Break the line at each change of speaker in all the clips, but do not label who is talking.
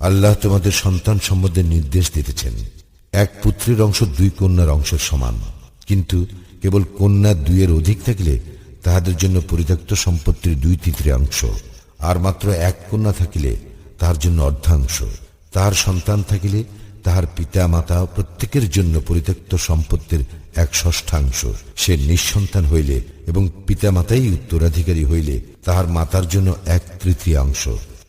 আল্লাহ তোমাদের সন্তান সম্বন্ধে নির্দেশ দিতেছেন। এক পুত্রের অংশ দুই কন্যার অংশের সমান। কিন্তু কেবল কন্যা দুইয়ের অধিক থাকলে তাহাদের জন্য পরিত্যক্ত সম্পত্তির দুই তৃতীয়াংশ আর মাত্র এক কন্যা থাকিলে তাহার জন্য অর্ধাংশ। তাহার সন্তান থাকিলে তাহার পিতা মাতা প্রত্যেকের জন্য পরিত্যক্ত সম্পত্তির এক ষষ্ঠাংশ। সে নিঃসন্তান হইলে এবং পিতা মাতাই উত্তরাধিকারী হইলে তাহার মাতার জন্য এক তৃতীয়াংশ।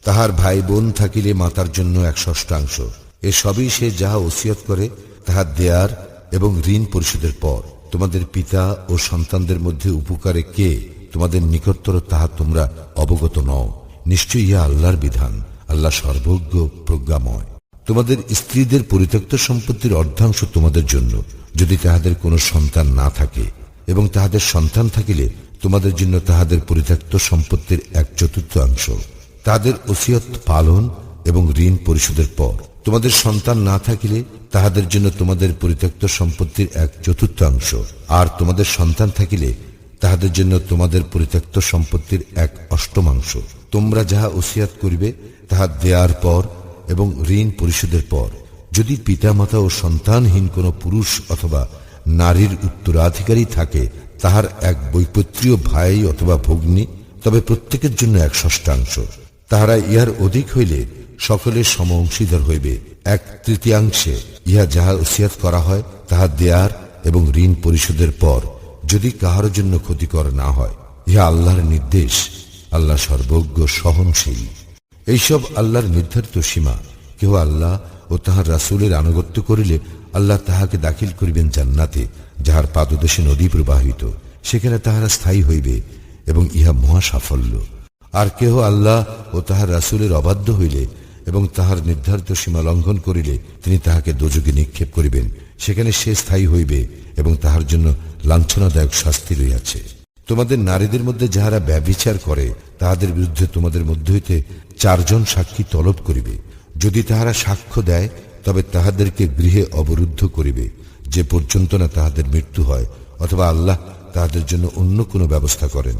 তাহার ভাই বোন থাকিলে মাতার জন্য এক ষষ্ঠাংশ। এসবই সে যাহা ওসিয়ত করে, তাহা দেয়ার এবং ঋণ পরিশোধের পর। তোমাদের পিতা ও সন্তানদের মধ্যে উপকারে কে তোমাদের নিকটতর, তাহা তোমরা অবগত নও। নিশ্চয়ই ইহা আল্লাহর বিধান, আল্লাহ সর্বজ্ঞ, প্রজ্ঞাময়। তোমাদের স্ত্রীদের পরিত্যক্ত সম্পত্তির অর্ধাংশ তোমাদের জন্য। যদি তাহাদের কোনো সন্তান না থাকে এবং তাহাদের সন্তান থাকিলে তোমাদের জন্য তাহাদের পরিত্যক্ত সম্পত্তির এক চতুর্থাংশ। তাদের ওসিয়ত পালন এবং ঋণ পরিশোধের পর। তোমাদের সন্তান না থাকিলে তাহাদের জন্য তোমাদের পরিত্যক্ত সম্পত্তির এক চতুর্থাংশ আর তোমাদের সন্তান থাকিলে তাহাদের জন্য তোমাদের পরিত্যক্ত সম্পত্তির এক অষ্টমাংশ তোমরা যাহা ওসিয়াত করিবে, তাহা দেয়ার পর এবং ঋণ পরিশোধের পর। যদি পিতামাতা ও সন্তানহীন কোনো পুরুষ অথবা নারীর উত্তরাধিকারী থাকে, তাহার এক বৈপত্রীয় ভাই অথবা ভগ্নী, তবে প্রত্যেকের জন্য এক ষষ্ঠাংশ তাহারা ইহার অধিক হইলে সকলের সম অংশীদার হইবে। এক তৃতীয়াংশে ইহা যাহা ওসিয়াত করা হয়, তাহা দেয়ার এবং ঋণ পরিশোধের পর যদি কাহার জন্য ক্ষতিকর না হয়, ইহা আল্লাহর নির্দেশ, আল্লাহ সর্বজ্ঞ সহনশীল। এইসব আল্লাহর নির্ধারিত সীমা, কেহ আল্লাহ ও তাহার রাসূলের আনুগত্য করিলে আল্লাহ তাহাকে দাখিল করিবেন জান্নাতে, যাহার পাদদেশে নদী প্রবাহিত, সেখানে তাহারা স্থায়ী হইবে এবং ইহা মহা সাফল্য আর কেহ আল্লাহ ও তাহার রাসূলের অবাধ্য হইলে এবং তাহার নির্ধারিত সীমা লঙ্ঘন করিলে তিনি তাহাকে দোজকে নিক্ষেপ করিবেন। সেখানে সে স্থায়ী হইবে এবং তাহার জন্য লাঞ্ছনাদায়ক শাস্তি রইয়াছে তোমাদের নারীদের মধ্যে যাহারা ব্যবিচার করে, তাহাদের বিরুদ্ধে তোমাদের মধ্যে হইতে চারজন সাক্ষী তলব করিবে। যদি তাহারা সাক্ষ্য দেয়, তবে তাহাদেরকে গৃহে অবরুদ্ধ করিবে। যে পর্যন্ত না তাহাদের মৃত্যু হয়, অথবা আল্লাহ তাহাদের জন্য অন্য কোনো ব্যবস্থা করেন।